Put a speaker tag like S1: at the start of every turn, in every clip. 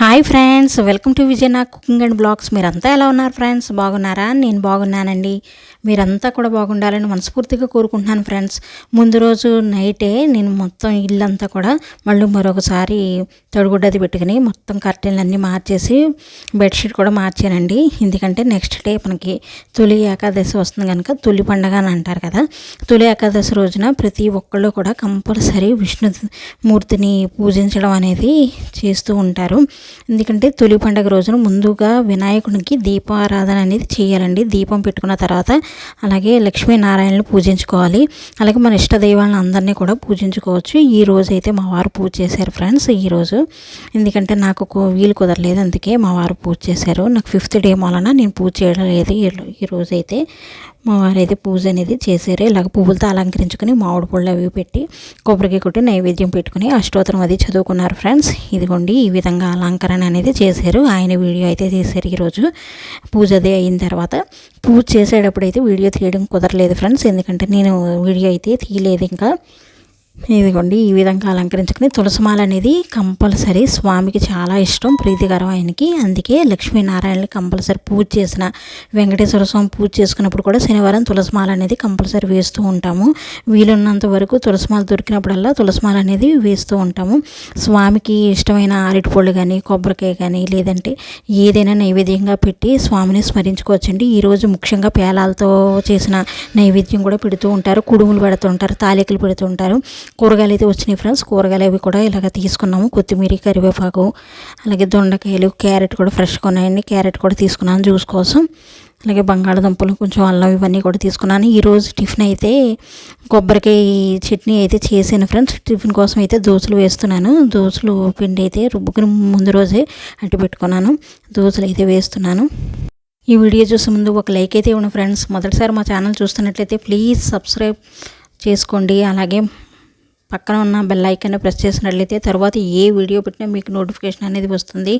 S1: Hi friends welcome to విజయనా cooking and blogs. మీరంతా ఎలా ఉన్నారు ఫ్రెండ్స్? బాగున్నారా? నేను బాగున్నానండి. మీరంతా కూడా బాగుండాలని మనస్ఫూర్తిగా కోరుకుంటున్నాను ఫ్రెండ్స్. ముందు రోజు నైటే నేను మొత్తం ఇల్లంతా కూడా మళ్ళీ మరొకసారి తడుగుడ్డది పెట్టుకుని మొత్తం కర్టెన్లు అన్నీ మార్చేసి బెడ్షీట్ కూడా మార్చానండి. ఎందుకంటే నెక్స్ట్ డే మనకి తొలి ఏకాదశి వస్తుంది కనుక తొలి పండగ అని అంటారు కదా. తొలి ఏకాదశి రోజున ప్రతి ఒక్కళ్ళు కూడా కంపల్సరీ విష్ణు మూర్తిని పూజించడం అనేది చేస్తూ ఉంటారు. ఎందుకంటే తొలి పండుగ రోజున ముందుగా వినాయకునికి దీపారాధన అనేది చేయాలండి. దీపం పెట్టుకున్న తర్వాత అలాగే లక్ష్మీనారాయణను పూజించుకోవాలి. అలాగే మన ఇష్ట దైవాలను అందరినీ కూడా పూజించుకోవచ్చు. ఈ రోజు అయితే మా వారు పూజ చేశారు ఫ్రెండ్స్. ఈరోజు ఎందుకంటే నాకు వీలు కుదరలేదు. అందుకే మా వారు పూజ చేశారు. నాకు ఫిఫ్త్ డే వలన నేను పూజ చేయడం లేదు. ఈ రోజు అయితే మా వారైతే పూజ అనేది చేశారు. ఇలాగ పువ్వులతో అలంకరించుకొని మామిడి పళ్ళు అవి పెట్టి కొబ్బరికాయ కొట్టి నైవేద్యం పెట్టుకుని అష్టోత్తరం అది చదువుకున్నారు ఫ్రెండ్స్. ఇదిగోండి ఈ విధంగా అలంకరణ అనేది చేశారు. ఆయన వీడియో అయితే తీశారు ఈరోజు. పూజ అదే అయిన తర్వాత పూజ చేసేటప్పుడు అయితే వీడియో తీయడం కుదరలేదు ఫ్రెండ్స్. ఎందుకంటే నేను వీడియో అయితే తీయలేదు ఇంకా. ఇదిగోండి ఈ విధంగా అలంకరించుకుని తులసిమాల అనేది కంపల్సరీ స్వామికి చాలా ఇష్టం ప్రీతికరం ఆయనకి. అందుకే లక్ష్మీనారాయణని కంపల్సరీ పూజ చేసిన వెంకటేశ్వర స్వామి పూజ చేసుకున్నప్పుడు కూడా శనివారం తులసిమాల అనేది కంపల్సరీ వేస్తూ ఉంటాము. వీలున్నంత వరకు తులసిమాల దొరికినప్పుడల్లా తులసిమాల అనేది వేస్తూ ఉంటాము. స్వామికి ఇష్టమైన అరటిపళ్ళు కానీ కొబ్బరికాయ కానీ లేదంటే ఏదైనా నైవేద్యంగా పెట్టి స్వామిని స్మరించుకోవచ్చండి. ఈరోజు ముఖ్యంగా పేలాలతో చేసిన నైవేద్యం కూడా పెడుతూ ఉంటారు కుడుములు పెడుతుంటారు తాలికలు పెడుతుంటారు కూరగాయలు అయితే వచ్చినాయి ఫ్రెండ్స్. కూరగాయలు అవి కూడా ఇలాగ తీసుకున్నాము. కొత్తిమీర కరివేపాకు అలాగే దొండకాయలు క్యారెట్ కూడా ఫ్రెష్గా ఉన్నాయండి. క్యారెట్ కూడా తీసుకున్నాను జ్యూస్ కోసం. అలాగే బంగాళదుంపలు కొంచెం అల్లం ఇవన్నీ కూడా తీసుకున్నాను. ఈరోజు టిఫిన్ అయితే కొబ్బరికాయ చట్నీ అయితే చేశాను ఫ్రెండ్స్. టిఫిన్ కోసం అయితే దోశలు వేస్తున్నాను. దోశలు పిండి అయితే రుబ్బుకుని ముందు రోజే అట్టి పెట్టుకున్నాను. దోశలు అయితే వేస్తున్నాను. ఈ వీడియో చూసే ముందు ఒక లైక్ అయితే ఇవ్వండి ఫ్రెండ్స్. మొదటిసారి మా ఛానల్ చూస్తున్నట్లయితే ప్లీజ్ సబ్స్క్రైబ్ చేసుకోండి. అలాగే పక్కన ఉన్న బెల్ ఐకాన్ని ప్రెస్ చేసినట్లయితే తర్వాత ఏ వీడియో పెట్టినా మీకు నోటిఫికేషన్ అనేది వస్తుంది.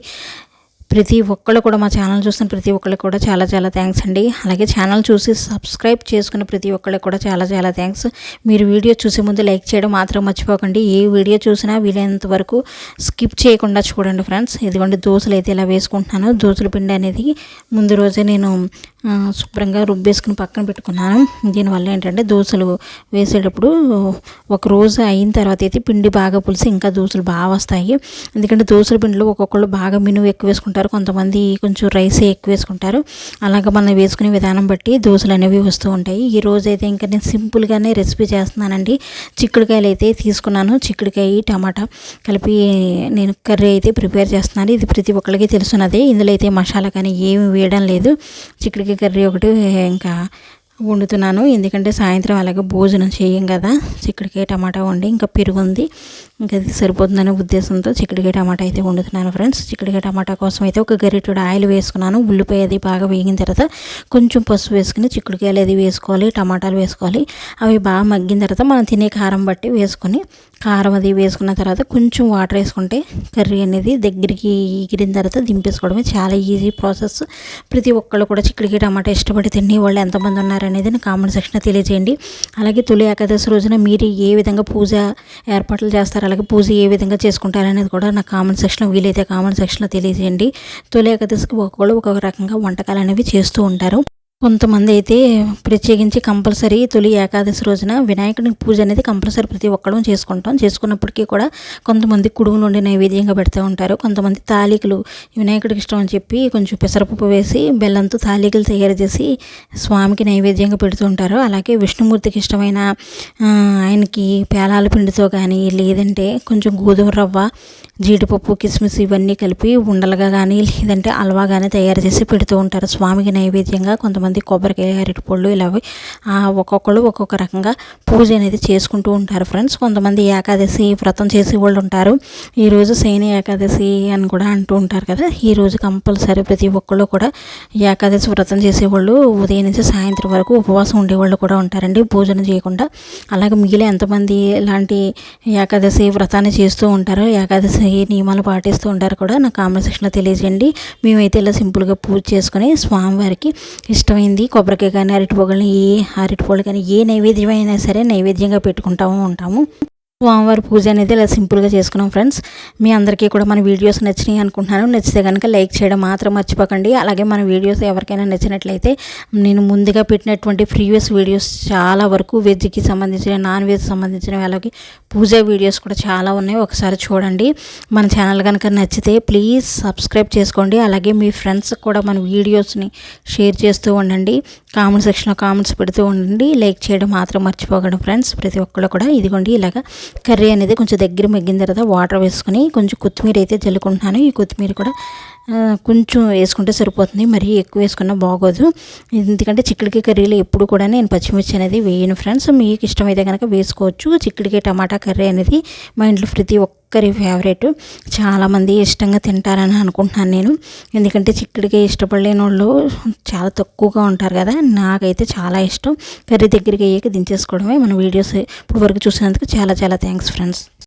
S1: ప్రతి ఒక్కళ్ళు కూడా మా ఛానల్ చూస్తున్న ప్రతి ఒక్కళ్ళకి కూడా చాలా చాలా థ్యాంక్స్ అండి. అలాగే ఛానల్ చూసి సబ్స్క్రైబ్ చేసుకున్న ప్రతి ఒక్కళ్ళకి కూడా చాలా చాలా థ్యాంక్స్ మీరు వీడియో చూసే ముందు లైక్ చేయడం మాత్రం మర్చిపోకండి. ఏ వీడియో చూసినా వీలైనంత వరకు స్కిప్ చేయకుండా చూడండి ఫ్రెండ్స్ ఇదిగోండి దోశలు అయితే ఇలా వేసుకుంటున్నాను. దోశల పిండి అనేది ముందు రోజే నేను శుభ్రంగా రుబ్బేసుకుని పక్కన పెట్టుకున్నాను. దీనివల్ల ఏంటంటే దోశలు వేసేటప్పుడు ఒక రోజు అయిన తర్వాత అయితే పిండి బాగా పులిసి ఇంకా దోశలు బాగా వస్తాయి. ఎందుకంటే దోశల పిండిలో ఒక్కొక్కళ్ళు బాగా మినువు ఎక్కువ వేసుకుంటారు. కొంతమంది కొంచెం రైస్ ఎక్కువ వేసుకుంటారు. అలాగ మనం వేసుకునే విధానం బట్టి దోశలు అనేవి వస్తూ ఉంటాయి. ఈ రోజు అయితే ఇంకా నేను సింపుల్గానే రెసిపీ చేస్తున్నానండి. చిక్కుడుకాయలు అయితే తీసుకున్నాను. చిక్కుడుకాయ టమాటా కలిపి నేను కర్రీ అయితే ప్రిపేర్ చేస్తున్నాను. ఇది ప్రతి ఒక్కరికి తెలుసున్నదే. ఇందులో అయితే మసాలా కానీ ఏమి వేయడం లేదు. చిక్కుడుకాయ కర్రీ ఒకటి ఇంకా వండుతున్నాను. ఎందుకంటే సాయంత్రం అలాగే భోజనం చేయం కదా. చిక్కుడుకాయ టమాటా వండి ఇంకా పెరుగు ఉంది. ఇంకా అది సరిపోతుందనే ఉద్దేశంతో చిక్కుడుకాయ టమాటా అయితే వండుతున్నాను ఫ్రెండ్స్. చిక్కుడుకాయ టమాటా కోసం అయితే ఒక గరిటెడు ఆయిల్ వేసుకున్నాను. ఉల్లిపాయ అది బాగా వేగిన తర్వాత కొంచెం పసుపు వేసుకుని చిక్కుడుకాయలు అది వేసుకోవాలి టమాటాలు వేసుకోవాలి. అవి బాగా మగ్గిన తర్వాత మనం తినే కారం బట్టి వేసుకొని కారం అది వేసుకున్న తర్వాత కొంచెం వాటర్ వేసుకుంటే కర్రీ అనేది దగ్గరికి ఎగిరిన తర్వాత దింపేసుకోవడమే చాలా ఈజీ ప్రాసెస్. ప్రతి ఒక్కళ్ళు కూడా చిక్కడికాయ టమాటా ఇష్టపడి తినే వాళ్ళు ఎంతమంది ఉన్నారు అనేది నా కామెంట్ సెక్షన్లో తెలియజేయండి. అలాగే తొలి ఏకాదశి రోజున మీరు ఏ విధంగా పూజ ఏర్పాట్లు చేస్తారు అలాగే పూజ ఏ విధంగా చేసుకుంటారనేది కూడా నా కామెంట్ సెక్షన్లో వీలైతే కామెంట్ సెక్షన్లో తెలియజేయండి. తొలి ఏకాదశికి ఒక్కొక్కరు ఒక్కొక్క రకంగా వంటకాలు అనేవి చేస్తూ ఉంటారు. కొంతమంది అయితే ప్రత్యేకించి కంపల్సరీ తొలి ఏకాదశి రోజున వినాయకుడి పూజ అనేది కంపల్సరీ ప్రతి ఒక్కడం చేసుకుంటాం. చేసుకున్నప్పటికీ కూడా కొంతమంది కుడుము నుండి నైవేద్యంగా పెడుతూ ఉంటారు. కొంతమంది తాలికలు వినాయకుడికి ఇష్టం అని చెప్పి కొంచెం పెసరపప్పు వేసి బెల్లంతో తాలికలు తయారు చేసి స్వామికి నైవేద్యంగా పెడుతూ ఉంటారు. అలాగే విష్ణుమూర్తికి ఇష్టమైన ఆయనకి పేలాల పిండితో కానీ లేదంటే కొంచెం గోధుమ రవ్వ జీడిపప్పు కిస్మిస్ ఇవన్నీ కలిపి ఉండలుగా కానీ లేదంటే అల్వా కానీ తయారు చేసి పెడుతూ ఉంటారు. స్వామికి నైవేద్యంగా కొంతమంది కొబ్బరికాయ అరటిపళ్ళు ఇలా ఒక్కొక్కళ్ళు ఒక్కొక్క రకంగా పూజ అనేది చేసుకుంటూ ఉంటారు ఫ్రెండ్స్ కొంతమంది ఏకాదశి వ్రతం చేసే వాళ్ళు ఉంటారు. ఈరోజు శని ఏకాదశి అని కూడా అంటూ ఉంటారు కదా. ఈరోజు కంపల్సరీ ప్రతి ఒక్కళ్ళు కూడా ఏకాదశి వ్రతం చేసేవాళ్ళు ఉదయం నుంచి సాయంత్రం వరకు ఉపవాసం ఉండేవాళ్ళు కూడా ఉంటారండి భోజనం చేయకుండా. అలాగే మిగిలిన ఎంతమంది ఇలాంటి ఏకాదశి వ్రతాన్ని చేస్తూ ఉంటారో ఏకాదశి నియమాలు పాటిస్తూ ఉంటారు కూడా నాకు కామెంట్ సెక్షన్లో తెలియజేయండి. మేమైతే ఇలా సింపుల్గా పూజ చేసుకుని స్వామివారికి ఇష్టం ఇష్టమైంది కొబ్బరికాయ కానీ అరటిపొగలని ఏ అరటిపొగలు కానీ ఏ నైవేద్యం అయినా సరే నైవేద్యంగా పెట్టుకుంటాము ఉంటాము. స్వామివారి పూజ అనేది ఇలా సింపుల్గా చేసుకున్నాం ఫ్రెండ్స్. మీ అందరికీ కూడా మన వీడియోస్ నచ్చినాయి అనుకుంటున్నాను. నచ్చితే కనుక లైక్ చేయడం మాత్రం మర్చిపోకండి. అలాగే మన వీడియోస్ ఎవరికైనా నచ్చినట్లయితే నేను ముందుగా పెట్టినటువంటి ప్రీవియస్ వీడియోస్ చాలా వరకు వెజ్కి సంబంధించిన నాన్ వెజ్ సంబంధించిన వాళ్ళకి పూజ వీడియోస్ కూడా చాలా ఉన్నాయి. ఒకసారి చూడండి. మన ఛానల్ కనుక నచ్చితే ప్లీజ్ సబ్స్క్రైబ్ చేసుకోండి. అలాగే మీ ఫ్రెండ్స్ కూడా మన వీడియోస్ని షేర్ చేస్తూ ఉండండి. కామెంట్ సెక్షన్లో కామెంట్స్ పెడుతూ ఉండండి. లైక్ చేయడం మాత్రం మర్చిపోకండి ఫ్రెండ్స్. ప్రతి ఒక్కళ్ళు కూడా ఇదిగోండి ఇలాగ కర్రీ అనేది కొంచెం దగ్గర మగ్గిన తర్వాత వాటర్ వేసుకొని కొంచెం కొత్తిమీర అయితే చల్లుకుంటున్నాను ఈ కొత్తిమీర కూడా కొంచెం వేసుకుంటే సరిపోతుంది మరీ ఎక్కువ వేసుకున్నా బాగోదు. ఎందుకంటే చిక్కుడికాయ కర్రీలో ఎప్పుడు కూడా నేను పచ్చిమిర్చి అనేది వేయను ఫ్రెండ్స్. మీకు ఇష్టమైతే కనుక వేసుకోవచ్చు. చిక్కుడికాయ టమాటా కర్రీ అనేది మా ఇంట్లో ప్రతి ఒక్కరి ఫేవరెట్ చాలామంది ఇష్టంగా తింటారని అనుకుంటున్నాను నేను. ఎందుకంటే చిక్కుడికాయ ఇష్టపడలేని వాళ్ళు చాలా తక్కువగా ఉంటారు కదా. నాకైతే చాలా ఇష్టం. కర్రీ దగ్గరికి అయ్యాక దించేసుకోవడమే మన వీడియోస్ ఇప్పుడు వరకు చూసినందుకు చాలా చాలా థ్యాంక్స్ ఫ్రెండ్స్.